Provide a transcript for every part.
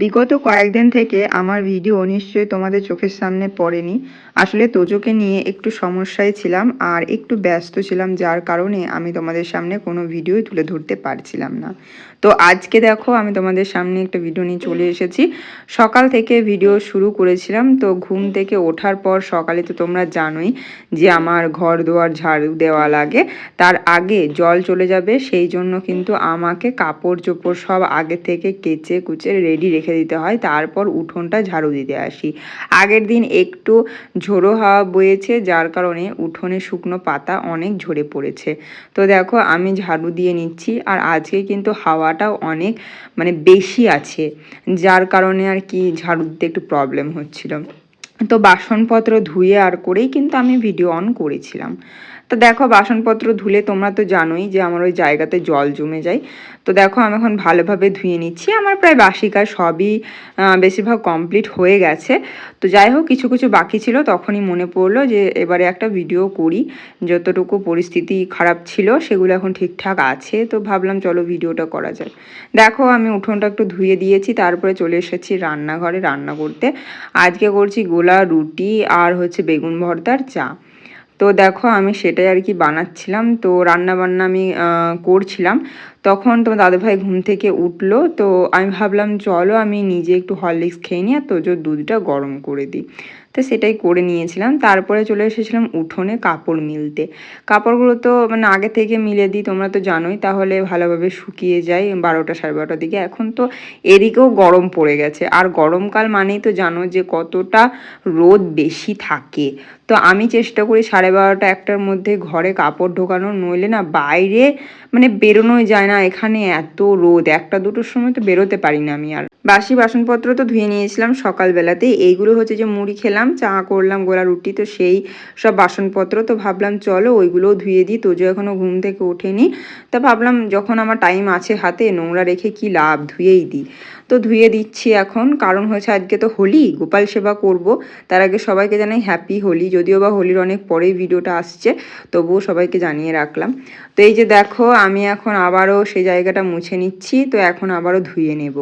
বিগত কয়েকদিন থেকে আমার ভিডিও নিশ্চয়ই তোমাদের চোখের সামনে পড়েনি। আসলে তোজোকে নিয়ে একটু সমস্যায় ছিলাম আর একটু ব্যস্ত ছিলাম, যার কারণে আমি তোমাদের সামনে কোনো ভিডিওই তুলে ধরতে পারছিলাম না। তো আজকে দেখো, আমি তোমাদের সামনে একটা ভিডিও নিয়ে চলে এসেছি। সকাল থেকে ভিডিও শুরু করেছিলাম, তো ঘুম থেকে ওঠার পর সকালে তো তোমরা জানোই যে আমার ঘর দুয়ার ঝাড়ু দেওয়া লাগে। তার আগে জল চলে যাবে, সেই জন্য কিন্তু আমাকে কাপড় চোপড় সব আগে থেকে কেচে কুচে রেডি রেখে দিতে হয়, তারপর উঠোনটা ঝাড়ু দিতে আসি। আগের দিন একটু ঝোড়ো হাওয়া বয়েছে, যার কারণে উঠোনে শুকনো পাতা অনেক ঝরে পড়েছে। তো দেখো, আমি ঝাড়ু দিয়ে নিচ্ছি, আর আজকে কিন্তু হাওয়াটাও অনেক মানে বেশি আছে, যার কারণে আর কি ঝাড়ু দিতে একটু প্রবলেম হচ্ছিল। তো বাসনপত্র ধুয়ে আর করেই কিন্তু আমি ভিডিও অন করেছিলাম। তো দেখো, বাসনপত্র ধুলে তোমরা তো জানোই যে আমার ওই জায়গাতে জল জমে যায়। তো দেখো, আমি এখন ভালোভাবে ধুয়ে নিচ্ছি। আমার প্রায় বাসি কাজ সবই বেশিরভাগ কমপ্লিট হয়ে গেছে। তো যাই হোক, কিছু কিছু বাকি ছিল, তখনই মনে পড়ল যে এবারে একটা ভিডিও করি। যতটুকু পরিস্থিতি খারাপ ছিল, সেগুলো এখন ঠিকঠাক আছে। তো ভাবলাম, চলো ভিডিওটা করা যায় দেখো, আমি উঠোনটা একটু ধুয়ে দিয়েছি, তারপরে চলে এসেছি রান্নাঘরে রান্না করতে। আজকে করছি গোলা রুটি আর হচ্ছে বেগুন ভর্তার চা। তো দেখো আমি সেটাই আর কি বানাচ্ছিলাম। তো রান্না বান্না আমি করছিলাম। তখন তোমার দাদুভাই ঘুম থেকে উঠল। তো আমি ভাবলাম, চলো আমি নিজে একটু হরলিক্স খেয়ে নিই আর দুধটা গরম করে দিই। তো সেটাই করে নিয়েছিলাম। তারপরে চলে এসেছিলাম উঠোনে কাপড় মিলতে। কাপড়গুলো তো মানে আগে থেকে মিলে দিই, তোমরা তো জানোই। তাহলে ভালোভাবে শুকিয়ে যায় বারোটা সাড়ে বারোটার দিকে। এখন তো এদিকেও গরম পড়ে গেছে। আর গরমকাল মানেই তো জানো যে কতটা রোদ বেশি থাকে। তো আমি চেষ্টা করি সাড়ে বারোটা একটার মধ্যে ঘরে কাপড় ঢোকানো নইলে না বাইরে মানে বেরোনোই যায় না। এখানে এত রোদ। একটা দুটোর সময় তো বেরোতে পারি না আমি আর। বাসি বাসনপত্র তো ধুয়ে নিয়েছিলাম সকালবেলাতেই। এইগুলো হচ্ছে যে মুড়ি খেলাম, চা করলাম, গোলা রুটি তো সেই সব বাসনপত্র। তো ভাবলাম চলো ওইগুলোও ধুয়ে দিই, তোজো এখনও ঘুম থেকে ওঠেনি। তা ভাবলাম যখন আমার টাইম আছে হাতে, নোংরা রেখে কি লাভ, ধুয়েই দিই। তো ধুয়ে দিচ্ছি এখন। কারণ হচ্ছে আজকে তো হোলি, গোপাল সেবা করব। তার আগে সবাইকে জানাই হ্যাপি হোলি। যদিও বা হোলির অনেক পরেই ভিডিওটা আসছে, তবুও সবাইকে জানিয়ে রাখলাম। তো এই যে দেখো, আমি এখন আবারও সেই জায়গাটা মুছে নিচ্ছি। তো এখন আবারও ধুয়ে নেব।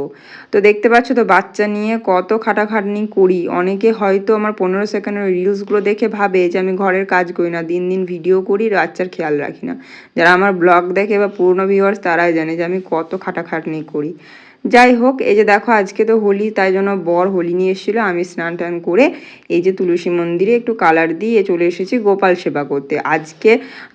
তো দেখতে পাচ্ছ তো, বাচ্চা নিয়ে কত খাটাখাটনি করি। অনেকে হয়তো আমার পনেরো সেকেন্ডের রিলসগুলো দেখে ভাবে যে আমি ঘরের কাজ করি না, দিন দিন ভিডিও করি, বাচ্চার খেয়াল রাখি না। যারা আমার ব্লগ দেখে বা পুরনো ভিউয়ার্স তারাই জানে যে আমি কত খাটাখাটনি করি। যাই হোক, এই যে দেখো আজকে তো হোলি, তাই জন্য বর হোলি নিয়ে এসেছিল। আমি স্নান টান করে এই যে তুলসী মন্দিরে একটু কালার দিয়ে চলে এসেছি গোপাল সেবা করতে। আজকে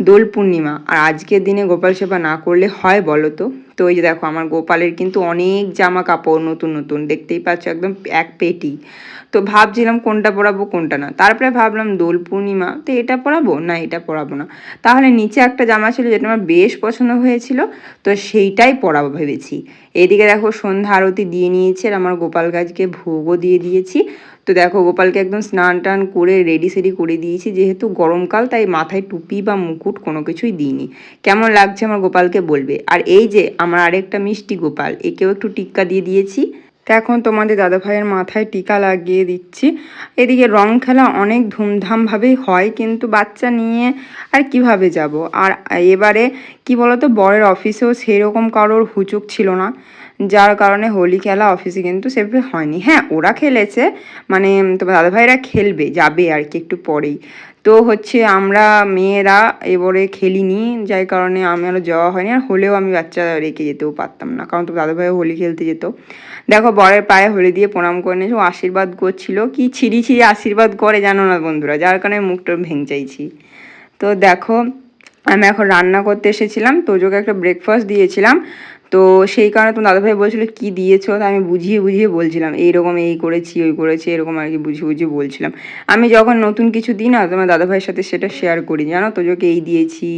দোল পূর্ণিমা, আর আজকের দিনে গোপাল সেবা না করলে হয় বলো তো? তো এই যে দেখো আমার গোপালের কিন্তু অনেক জামা কাপড় নতুন নতুন, দেখতেই পাচ্ছ একদম এক পেটি। তো ভাবছিলাম কোনটা পরাবো, কোনটা না। তারপরে ভাবলাম দোল পূর্ণিমা, তো এটা পরাবো? না, এটা পরাবো না। তাহলে নিচে একটা জামা ছিল যেটা আমার বেশ পছন্দ হয়েছিল, তো সেইটাই পরাবো ভেবেছি। এদিকে দেখো সন্ধ্যা আরতি দিয়ে নিয়েছি আর আমার গোপাল গাছকে ভোগও দিয়ে দিয়েছি। তো দেখো, গোপালকে একদম স্নান টান করে রেডি সেডি করে দিয়েছি। যেহেতু গরমকাল, তাই মাথায় টুপি বা মুকুট কোনো কিছুই দিইনি। কেমন লাগছে আমার গোপালকে বলবে? আর এই যে, আমার আরেকটা মিষ্টি গোপাল, একেও একটু টিক্কা দিয়ে দিয়েছি। এখন তোমাদের দাদা ভাইয়ের মাথায় টিকা লাগিয়ে দিচ্ছি। এদিকে রং খেলা অনেক ধুমধামভাবেই হয়, কিন্তু বাচ্চা নিয়ে আর কীভাবে যাব? আর এবারে কি বলতো, বরের অফিসেও সেরকম কারোর হুচুক ছিল না, যার কারণে হোলি খেলা অফিসে কিন্তু সেভাবে হয়নি। হ্যাঁ ওরা খেলেছে মানে তোমার দাদাভাইরা খেলবে, যাবে আর কি একটু পরেই। তো হচ্ছে আমরা মেয়েরা এবারে খেলিনি যার কারণে আমারও যাওয়া হয়নি। আর হলেও আমি বাচ্চা রেখে যেতেও পারতাম না, কারণ তো দাদাভাই হোলি খেলতে যেত। দেখো, বরের পায়ে হোলি দিয়ে প্রণাম করে নিয়েছে, ও আশীর্বাদ করছিল। কি ছিঁড়ি ছিঁড়ি আশীর্বাদ করে জানো না বন্ধুরা, যার কারণে মুখটা ভেঙে চাইছি তো দেখো, আমি এখন রান্না করতে এসেছিলাম, তোজোকে একটা ব্রেকফাস্ট দিয়েছিলাম। তো সেই কারণে তোমার দাদাভাই বলছিল, কি দিয়েছ? তা আমি বুঝিয়ে বুঝিয়ে বলছিলাম, এইরকম এই করেছি, ওই করেছি, এরকম আর কি বুঝিয়ে বুঝিয়ে বলছিলাম। আমি যখন নতুন কিছু দিই না, তোমার দাদাভাইয়ের সাথে সেটা শেয়ার করি। জানো তোজোকে এই দিয়েছি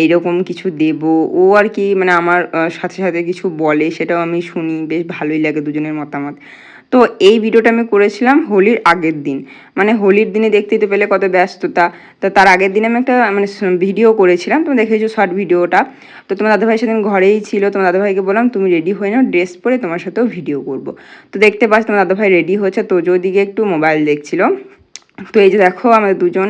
এইরকম কিছু দেব। ও আর কি মানে আমার সাথে সাথে কিছু বলে, সেটাও আমি শুনি, বেশ ভালোই লাগে দুজনের মতামত। তো এই ভিডিওটা আমি করেছিলাম হোলির আগের দিন। মানে হোলির দিনে দেখতে তো পেলে কত ব্যস্ততা। তো তার আগের দিনে আমি একটা মানে ভিডিও করেছিলাম। তুমি দেখেছ শর্ট ভিডিওটা তো তোমার দাদাভাই সেদিন ঘরেই ছিল। তোমার দাদাভাইকে বললাম, তুমি রেডি হয়ে নাও ড্রেস পরে তোমার সাথেও ভিডিও করব। তো দেখতে পাচ্ছ তোমার দাদাভাই রেডি হয়েছে। তো দিকে একটু মোবাইল দেখছিল। তো এই যে দেখো, আমাদের দুজন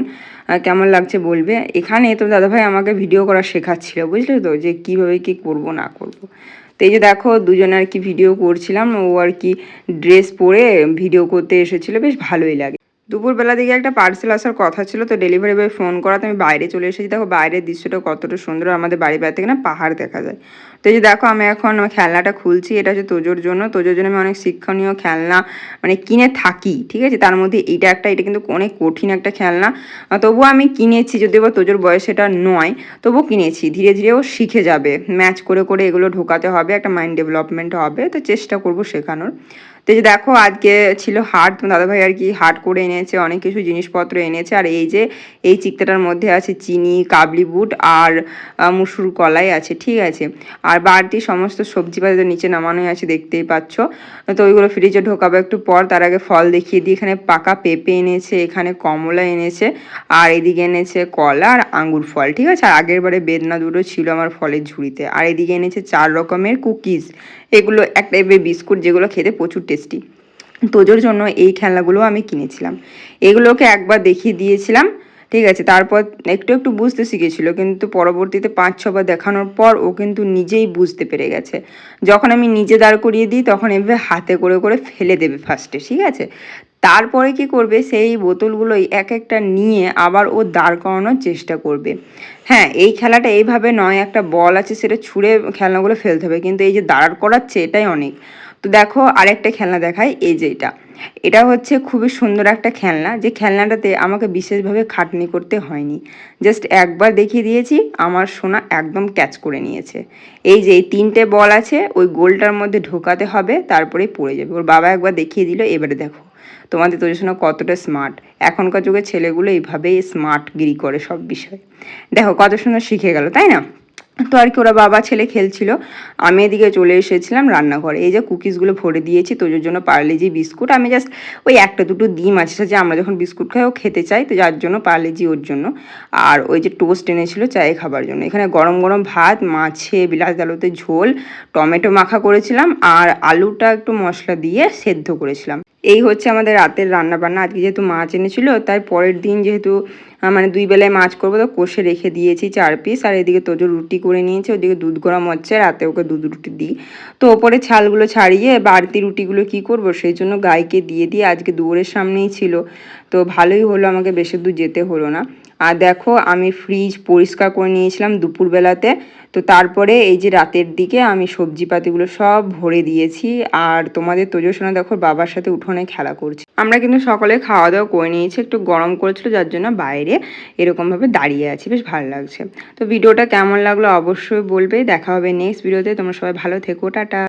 কেমন লাগছে বলবে? এখানে তো দাদাভাই আমাকে ভিডিও করা শেখাচ্ছিল, বুঝলে তো? যে কীভাবে কি করব, না করব। তো এই যে দেখো, দুজনে আর কি ভিডিও করছিলাম, ও আর কি ড্রেস পরে ভিডিও করতে এসেছিল, বেশ ভালোই লাগে। দুপুরবেলা দিকে একটা পার্সেল আসার কথা ছিল, তো ডেলিভারি বয় ফোন করাতে আমি বাইরে চলে এসেছি। দেখো বাইরের দৃশ্যটা কতটা সুন্দর, আমাদের বাড়ি বাইরে থেকে না পাহাড় দেখা যায়। তো এই যে দেখো আমি এখন খেলনাটা খুলছি, এটা হচ্ছে তোজোর জন্য। তোজোর জন্য আমি অনেক শিক্ষণীয় খেলনা মানে কিনে থাকি, ঠিক আছে? তার মধ্যে এইটা একটা, এটা কিন্তু অনেক কঠিন একটা খেলনা। তবুও আমি কিনেছি, যদিও বা তোজোর বয়স এটা নয়, তবুও কিনেছি। ধীরে ধীরে ও শিখে যাবে। ম্যাচ করে করে এগুলো ঢোকাতে হবে, একটা মাইন্ড ডেভেলপমেন্ট হবে, তো চেষ্টা করব শেখানোর। তো যে দেখো, আজকে ছিল হাট, তোমার দাদাভাই আর কি হাট করে এনেছে, অনেক কিছু জিনিসপত্র এনেছে। আর এই যে, এই চিকটাটার মধ্যে আছে চিনি, কাবলি বুট আর মুসুর কলাই আছে, ঠিক আছে? আর বাড়তি সমস্ত সবজি পাতি তো নিচে নামানোই আছে, দেখতেই পাচ্ছ। তো ওইগুলো ফ্রিজে ঢোকাবো একটু পর, তার আগে ফল দেখিয়ে দিই। এখানে পাকা পেঁপে এনেছে, এখানে কমলা এনেছে, আর এদিকে এনেছে কলা আর আঙ্গুর ফল, ঠিক আছে? আর আগের বারে বেদনা দুটো ছিল আমার ফলের ঝুড়িতে। আর এদিকে এনেছে চার রকমের কুকিজ এগুলো এক টাইপের বিস্কুট যেগুলো খেতে প্রচুর টেস্টি তোজোর জন্য এই খেলনাগুলো আমি কিনেছিলাম। এগুলোকে একবার দেখিয়ে দিয়েছিলাম, ঠিক আছে? তারপর একটু একটু বুঝতে শিখেছিল, কিন্তু পরবর্তীতে পাঁচ ছবার দেখানোর পর ও কিন্তু নিজেই বুঝতে পেরে গেছে। যখন আমি নিজে দাঁড় করিয়ে দিই, তখন এভাবে হাতে করে করে ফেলে দেবে ফার্স্টে ঠিক আছে? তারপরে কি করবে? সেই বোতলগুলোই এক একটা নিয়ে আবার ও দাঁড় করানোর চেষ্টা করবে। হ্যাঁ এই খেলাটা এইভাবে নয়, একটা বল আছে সেটা ছুঁড়ে খেলনাগুলো ফেলতে হবে, কিন্তু এই যে দাঁড় করাচ্ছে এটাই অনেক। তো দেখো আরেকটা খেলনা দেখাই, এই যে এটা। এটা হচ্ছে খুবই সুন্দর একটা খেলনা, যে খেলনাটাতে আমাকে বিশেষভাবে খাটনি করতে হয়নি। জাস্ট একবার দেখিয়ে দিয়েছি, আমার সোনা একদম ক্যাচ করে নিয়েছে। এই যে এই তিনটে বল আছে, ওই গোলটার মধ্যে ঢোকাতে হবে, তারপরেই পড়ে যাবে। ওর বাবা একবার দেখিয়ে দিল, এবারে দেখো। তোমাদের তোদের শোনা কতটা স্মার্ট এখনকার যুগে ছেলেগুলো এইভাবেই স্মার্টগিরি করে সব বিষয়ে। দেখো কত সুন্দর শিখে গেল, তাই না? তো আর কি ওরা বাবা ছেলে খেলছিল। আমি এদিকে চলে এসেছিলাম রান্নাঘরে। এই যে কুকিজগুলো ভরে দিয়েছি তোজোর জন্য পার্লেজি বিস্কুট। আমি জাস্ট ওই একটা দুটো ডিম মাঝে সাঝে আমরা যখন বিস্কুট খাই, ও খেতে চাই, তো যার জন্য পার্লেজি ওর জন্য। আর ওই যে টোস্ট এনেছিল চায়ে খাবার জন্য। এখানে গরম গরম ভাত, মাছে, বিলাস আলুতে ঝোল, টমেটো মাখা করেছিলাম, আর আলুটা একটু মশলা দিয়ে সেদ্ধ করেছিলাম। এই হচ্ছে আমাদের রাতের রান্না বান্না আজকে যেহেতু মাছ এনেছিল, তাই পরের দিন যেহেতু মানে দুই বেলায় মাছ করব তো কষে রেখে দিয়েছি চার পিস আর এদিকে তোজো রুটি করে নিয়েছি, ওদিকে দুধ গরম হচ্ছে, রাতে ওকে দুধ রুটি দিই। তো ওপরে ছালগুলো ছাড়িয়ে বাড়তি রুটিগুলো কি করব, সেই জন্য গাইকে দিয়ে দিয়ে আজকে দুয়ারের সামনেই ছিল। তো ভালোই হলো, আমাকে বেশি দূর যেতে হলো না। আর দেখো, আমি ফ্রিজ পরিষ্কার করে নিয়েছিলাম দুপুরবেলাতে। তো তারপরে এই যে রাতের দিকে আমি সবজিপাতিগুলো সব ভরে দিয়েছি। আর তোমাদের তোজো সোনা দেখো, বাবার সাথে উঠোনে খেলা করছে। আমরা কিন্তু সকালে খাওয়া দাওয়া করে নিয়েছি, একটু গরম করেছিল, যার জন্য বাইরে এরকমভাবে দাঁড়িয়ে আছি। বেশ ভালো লাগছে। তো ভিডিওটা কেমন লাগল অবশ্যই বলবে। দেখা হবে নেক্সট ভিডিওতে তোমরা সবাই ভালো থেকো, টাটা।